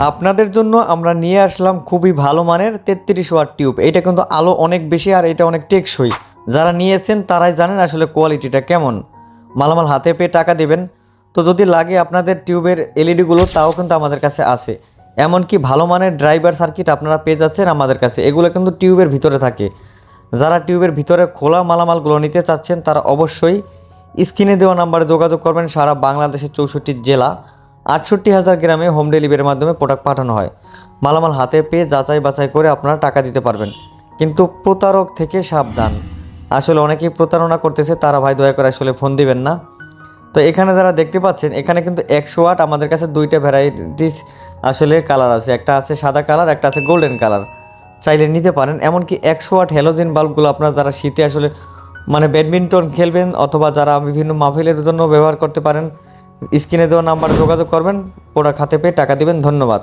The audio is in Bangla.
আপনাদের জন্য আমরা নিয়ে আসলাম খুবই ভালো মানের তেত্রিশ ওয়াট টিউব। এটা কিন্তু আলো অনেক বেশি আর এটা অনেক টেকসই। যারা নিয়েছেন তারাই জানেন আসলে কোয়ালিটিটা কেমন। মালামাল হাতে পেয়ে টাকা দেবেন। তো যদি লাগে আপনাদের টিউবের এলইডিগুলো, তাও কিন্তু আমাদের কাছে আছে। এমনকি ভালো মানের ড্রাইভার সার্কিট আপনারা পেয়ে যাচ্ছেন আমাদের কাছে। এগুলো কিন্তু টিউবের ভিতরে থাকে। যারা টিউবের ভিতরে খোলা মালামালগুলো নিতে চাচ্ছেন, তারা অবশ্যই স্ক্রিনে দেওয়া নাম্বারে যোগাযোগ করবেন সারা বাংলাদেশের চৌষট্টি জেলা। আটষট্টি হাজার গ্রামে হোম ডেলিভারির মাধ্যমে প্রোডাক্ট পাঠানো হয়। মালামাল হাতে পেয়ে যাচাই বাছাই করে আপনারা টাকা দিতে পারবেন। কিন্তু প্রতারক থেকে সাবধান। আসলে অনেকেই প্রতারণা করতেছে, তারা ভাই দয়া করে আসলে ফোন দিবেন না। তো এখানে যারা দেখতে পাচ্ছেন, এখানে কিন্তু একশো ওয়াট আমাদের কাছে দুইটা ভ্যারাইটিস আসলে কালার আছে। একটা আছে সাদা কালার একটা আছে গোল্ডেন কালার চাইলে নিতে পারেন। এমনকি একশো ওয়াট হ্যালোজেন বাল্বগুলো আপনারা যারা শীতে আসলে মানে ব্যাডমিন্টন খেলবেন অথবা যারা বিভিন্ন মাহফিলের জন্য ব্যবহার করতে পারেন স্ক্রিনে দেওয়া নাম্বারে যোগাযোগ করবেন প্রোডাক্ট খাতে পেয়ে টাকা দিবেন ধন্যবাদ।